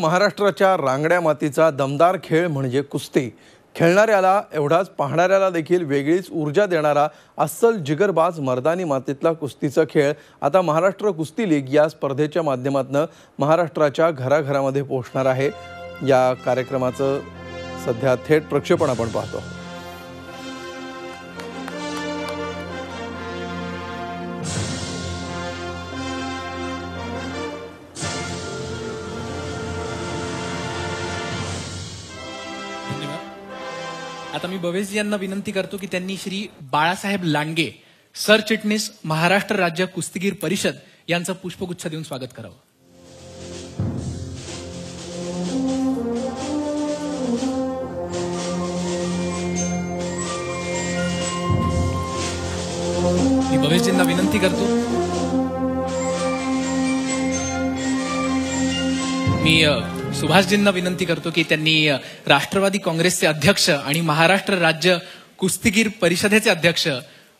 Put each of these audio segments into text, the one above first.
महाराष्ट्राच्या रांगड्या मातीचा दमदार खेळ म्हणजे कुस्ती. खेळणाऱ्याला एवढाच पाहणाऱ्याला देखील वेगळीच ऊर्जा देणारा अस्सल जिगरबाज मर्दानी मातीतला कुस्तीचा खेळ आता महाराष्ट्र कुस्ती लीग या स्पर्धेच्या माध्यमातून महाराष्ट्राच्या घराघरामध्ये पोहोचणार आहे. या कार्यक्रमाचं सध्या थेट प्रक्षेपण आपण पाहतो. आता मी भवेशजी यांना विनंती करतो की त्यांनी श्री बाळासाहेब लांडगे सरचिटणीस महाराष्ट्र राज्य कुस्तीगीर परिषद यांचं पुष्पगुच्छ देऊन स्वागत करावं. मी भवेशजींना विनंती करतो. मी सुभाषजींना विनंती करतो की त्यांनी राष्ट्रवादी काँग्रेसचे अध्यक्ष आणि महाराष्ट्र राज्य कुस्तीगीर परिषदेचे अध्यक्ष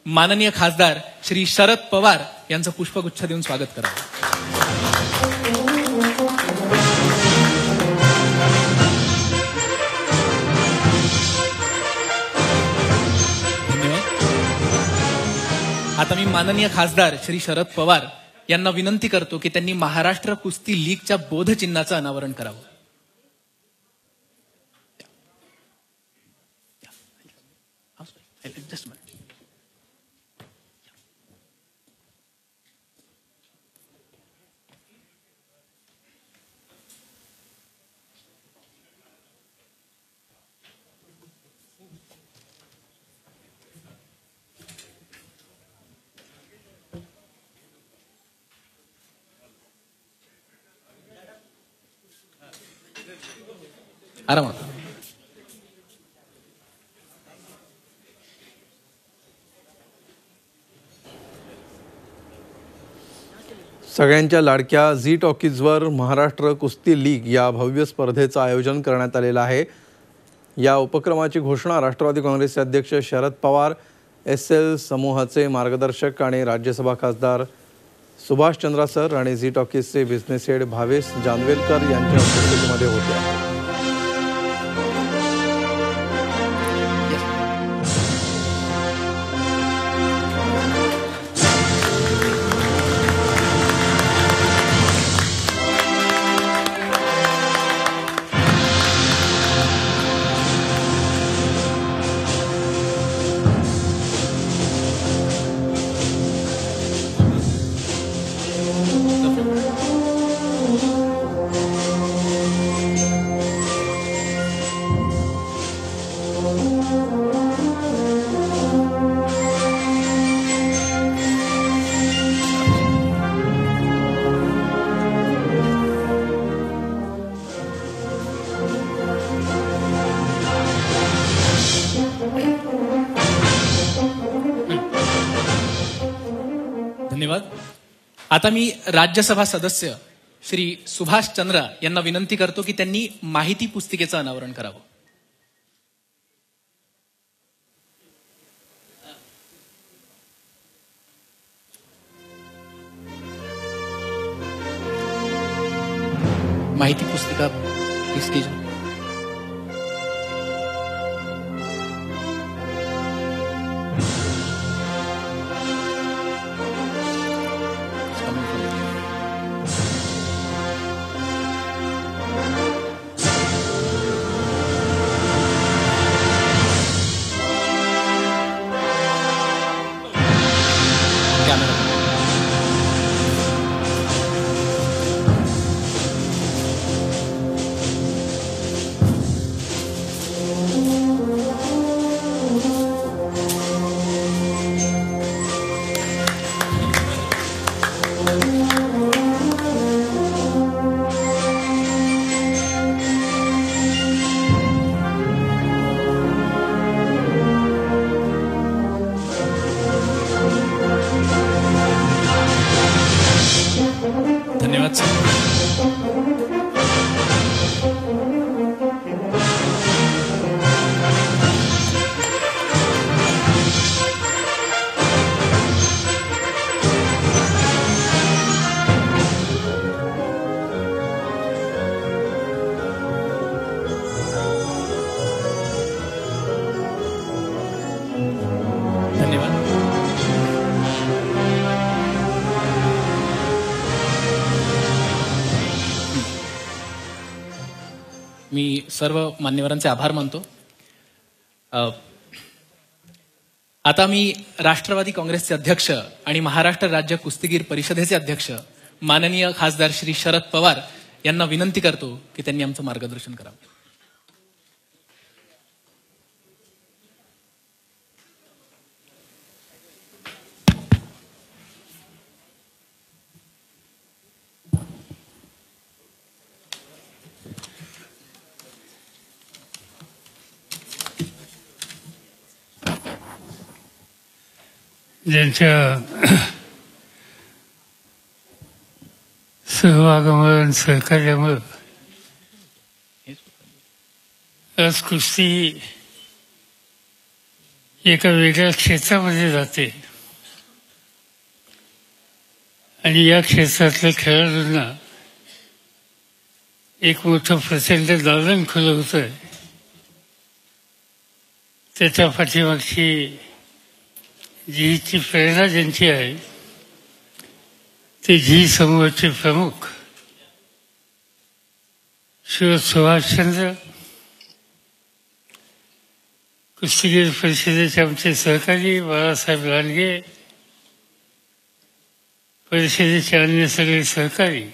माननीय खासदार श्री शरद पवार यांचं पुष्पगुच्छ देऊन स्वागत करावं आता मी माननीय खासदार श्री शरद पवार यांना विनंती करतो की त्यांनी महाराष्ट्र कुस्ती लीगच्या बोधचिन्हाचं अनावरण करावं. Just a minute. Araman. सगळ्यांच्या लाडक्या झी टॉकीजवर महाराष्ट्र कुस्ती लीग या भव्य स्पर्धेचं आयोजन करण्यात आलेलं आहे. या उपक्रमाची घोषणा राष्ट्रवादी काँग्रेसचे अध्यक्ष शरद पवार एस एल समूहाचे मार्गदर्शक आणि राज्यसभा खासदार सुभाषचंद्रा सर आणि झी टॉकीजचे बिझनेस हेड भावेश जानवेलकर यांच्या उपस्थितीमध्ये होत्या. आता मी राज्यसभा सदस्य श्री सुभाष चंद्र यांना विनंती करतो की त्यांनी माहिती पुस्तिकेचं अनावरण करावं. माहिती पुस्तिका सर्व मान्यवरांचे आभार मानतो. आता मी राष्ट्रवादी काँग्रेसचे अध्यक्ष आणि महाराष्ट्र राज्य कुस्तीगीर परिषदेचे अध्यक्ष माननीय खासदार श्री शरद पवार यांना विनंती करतो की त्यांनी आमचं मार्गदर्शन करावं. ज्यांच्या सहभागामुळे सहकार्यामुळं सहकार्यामुळे आज कुस्ती एका वेगळ्या क्षेत्रामध्ये जाते. आणि या क्षेत्रातल्या खेळाडूंना एक मोठं प्रचंड दालन खुलं होतं त्याच्या पाठीमागची जी ची प्रेरणा ज्यांची आहे ते जी समूहाचे प्रमुख शिव सुभाषचंद्र कुस्तीगीर परिषदेचे आमचे सहकारी बाळासाहेब लांडगे परिषदेचे अन्य सगळे सहकारी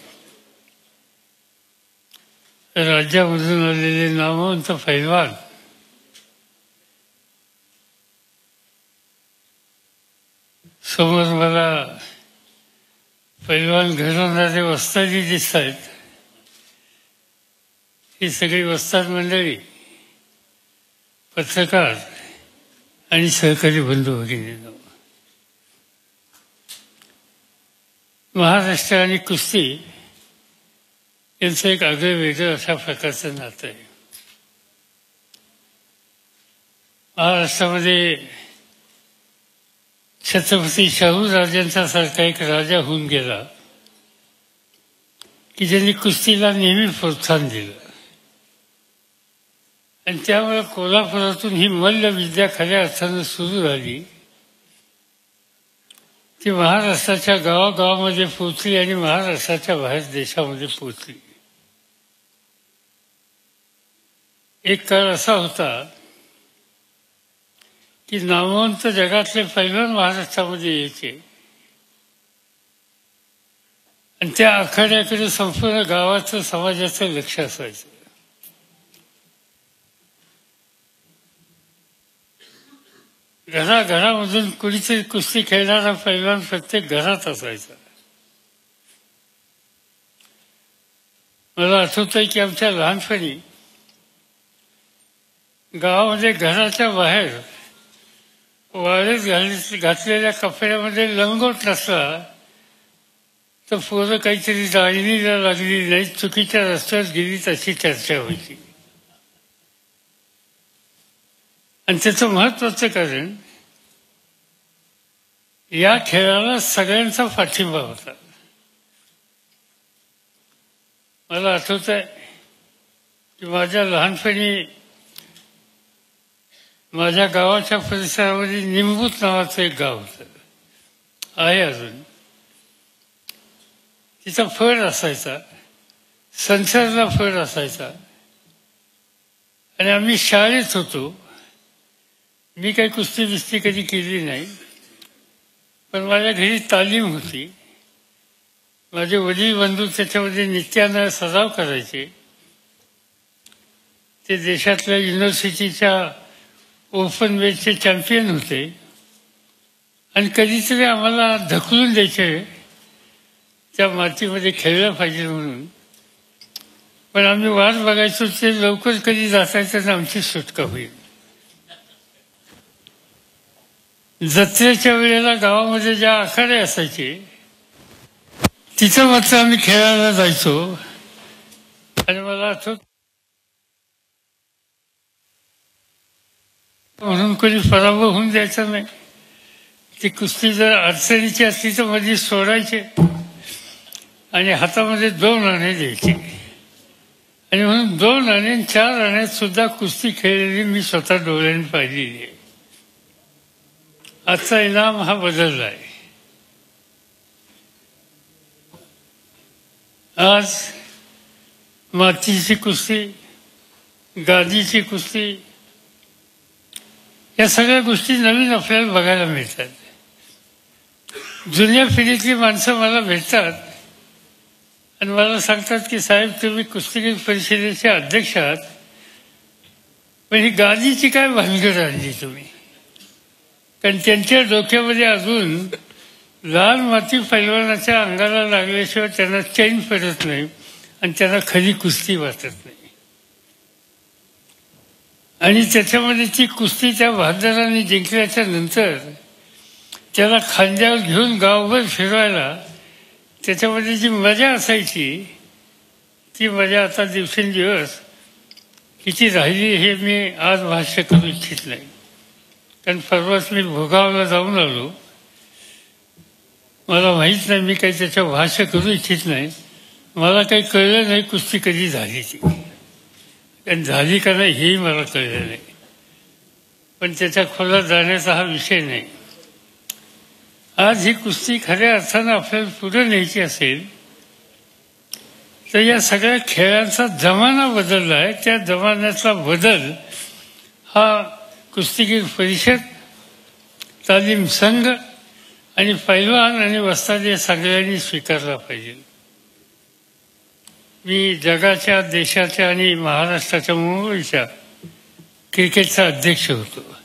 राज्यामधून आलेले नामवंत पैलवान समोर मला पैलवान घडवणारे वस्ताजी दिसत आहेत ही सगळी वस्ताद मंडळी पत्रकार आणि सहकारी बंधू भगिनी महाराष्ट्र आणि कुस्ती यांचं एक आगळं वेगळं अशा प्रकारचं नातं आहे. महाराष्ट्रामध्ये छत्रपती शाहू राजांचा सारखा एक राजा होऊन गेला की ज्यांनी कुस्तीला नेहमी प्रोत्साहन दिलं. आणि त्यामुळे कोल्हापुरातून ही मल्ल विद्या खऱ्या अर्थानं सुरू झाली. ती महाराष्ट्राच्या गावागावामध्ये पोचली आणि महाराष्ट्राच्या बाहेर देशामध्ये पोचली एक काळ असा होता की नामवंत जगातले पैलवान महाराष्ट्रामध्ये यायचे आणि त्या आखाड्याकडे संपूर्ण गावाचं समाजाचं लक्ष असायचं घराघरामधून कुणीतरी कुस्ती खेळणारा पैलवान प्रत्येक घरात असायचा मला आठवत आहे की आमच्या लहानपणी गावामध्ये घराच्या बाहेर वाळेत घाल घातलेल्या कपड्यामध्ये लंगोट नसला तर पोरं काहीतरी जाळणीला लागली नाही चुकीच्या रस्त्यात गेली तशी चर्चा होती. आणि त्याचं महत्वाचं कारण या खेळाला सगळ्यांचा पाठिंबा होता. मला आठवत आहे की माझ्या लहानपणी माझ्या गावाच्या परिसरामध्ये निंबूत नावाचं एक गाव होतं. आहे अजून. तिचा फळ असायचा. संसारला फळ असायचा. आणि आम्ही शाळेत होतो. मी काही कुस्ती बिस्ती कधी केली नाही. पण माझ्या घरी तालीम होती. माझे वडील बंधू त्याच्यामध्ये नित्यानं सराव करायचे. ते देशातल्या युनिव्हर्सिटीच्या ओपन वेटचे चॅम्पियन होते. आणि कधीतरी आम्हाला ढकलून द्यायचे. त्या मातीमध्ये खेळलं पाहिजे म्हणून. पण आम्ही वाट बघायचो ते लवकर कधी जातायचं तर आमची सुटका होईल. जत्रेच्या वेळेला गावामध्ये ज्या आखाडे असायचे तिथं मात्र आम्ही खेळायला जायचो. आणि मला आठवत म्हणून कोणी पराभव होऊन द्यायचा नाही. ती कुस्ती जर अडचणीची असली तर मध्ये सोडायचे. आणि हातामध्ये दोन आणे द्यायचे. आणि म्हणून दोन आणे चार आण्यात सुद्धा कुस्ती खेळलेली मी स्वतः डोळ्याने पाहिलेली आहे. आजचा इनाम हा बदलला आहे. आज मातीची कुस्ती गादीची कुस्ती या सगळ्या गोष्टी नवीन आपल्याला बघायला मिळतात. जुन्या पिढीतली माणसं मला भेटतात आणि मला सांगतात की साहेब तुम्ही कुस्तीगीर परिषदेचे अध्यक्ष आहात. पण ही गादीची काय भानगड आणली तुम्ही? कारण त्यांच्या डोक्यामध्ये अजून लाल माती पैलवानाच्या अंगाला लागल्याशिवाय त्यांना चैन पडत नाही आणि त्यांना खरी कुस्ती वाटत नाही. आणि त्याच्यामध्ये ती कुस्ती त्या बहादरांनी जिंकल्याच्या नंतर त्याला खांद्यावर घेऊन गावभर फिरवायला त्याच्यामध्ये जी मजा असायची ती मजा आता दिवसेंदिवस किती राहिली हे मी आज भाष्य करू इच्छित नाही. कारण परवाच मी भोगावला जाऊन आलो. मला माहीत नाही मी काही त्याच्यावर भाष्य करू इच्छित नाही. मला काही कळलं नाही कुस्ती कधी झाली ती पण झाली का नाही हेही मला कळलं नाही. पण त्याच्या खोलात जाण्याचा हा विषय नाही. आज ही कुस्ती खऱ्या अर्थानं आपल्याला पुढे न्यायची असेल तर या सगळ्या खेळांचा जमाना बदलला आहे. त्या जमान्यातला बदल हा कुस्तीगीर परिषद तालीम संघ आणि पैलवान आणि वस्ताद या सगळ्यांनी स्वीकारला पाहिजे. मी जगाच्या देशाच्या आणि महाराष्ट्राच्या मुंबईच्या क्रिकेटचा अध्यक्ष होतो.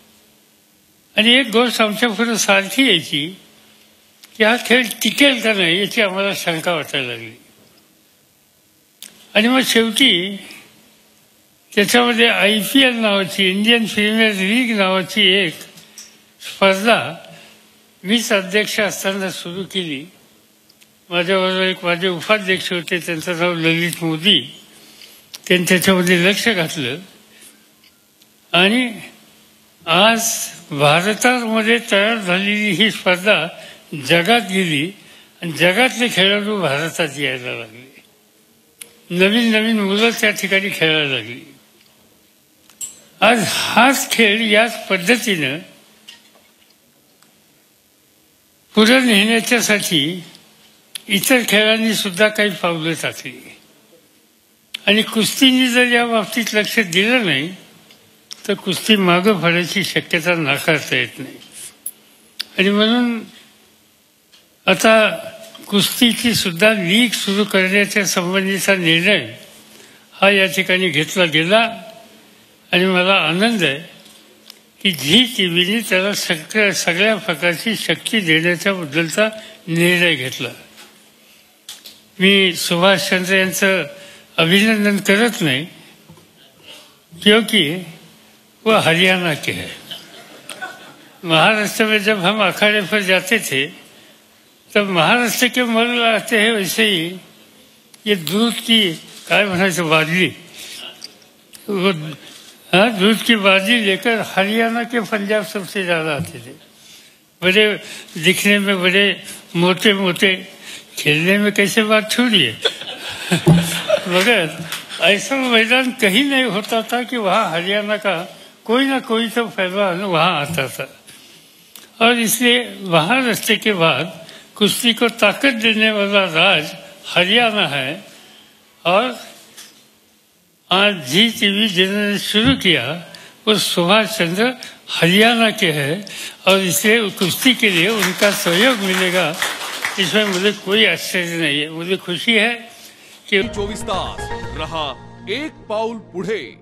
आणि एक गोष्ट आमच्या पुढे सारखी यायची की हा खेळ टिकेल का नाही याची आम्हाला शंका वाटायला लागली. आणि मग शेवटी त्याच्यामध्ये आय पी एल नावाची इंडियन प्रीमियर लीग नावाची एक स्पर्धा मीच अध्यक्ष असताना सुरू केली. माझ्याबरोबर एक माझे उपाध्यक्ष होते त्यांचं नाव ललित मोदी. त्यांनी त्याच्यामध्ये लक्ष घातलं. आणि आज भारतामध्ये तयार झालेली ही स्पर्धा जगात गेली आणि जगातले खेळाडू भारतात यायला लागले. नवीन नवीन मुलं त्या ठिकाणी खेळायला लागली. आज हाच खेळ याच पद्धतीनं पुढे नेण्याच्यासाठी इतर खेळांनी सुद्धा काही पावलं टाकली आणि कुस्तीने जर या बाबतीत लक्ष दिलं नाही तर कुस्ती मागं पडायची शक्यता नाकारता येत नाही. आणि म्हणून आता कुस्तीची सुद्धा लीग सुरू करण्याच्या संबंधीचा निर्णय हा या ठिकाणी घेतला गेला. आणि मला आनंद आहे की झी टी व्हीने त्याला सगळ्या सगळ्या प्रकारची शक्ती देण्याच्या बद्दलचा निर्णय घेतला. मी सुभाषचंद्र यांचं अभिनंदन करत नाही क्योंकि वो हरियाणा के है. महाराष्ट्र में जब हम अखाड़े पर जाते थे तब महाराष्ट्र के मल आते हैं वैसे ही ये दूध की काय म्हणायचं बादली वो हाँ दूध की बाजरी लेकर हरियाणा के पंजाब सबसे ज्यादा आते थे. बड़े दिखने में बड़े मोटे मोटे खेलने में कैसे बात छोड़िए? मगर ऐसा मैदान कहीं नहीं होता था कि वहाँ हरियाणा का कोई ना कोई तो पहलवान वहाँ आता था। और इसलिए महाराष्ट्र के बाद कुश्ती को ताकत देने वाला राज हरियाणा है और आज जी टीवी जिन्होंने शुरू किया, वो सुभाष चंद्र हरियाणा के हैं और इसलिए कुश्ती के लिए उनका सहयोग मिलेगा। इसमें मुझे कोई आश्चर्य नहीं है मुझे खुशी है कि चोवीस तास रहा एक पाऊल पुढे.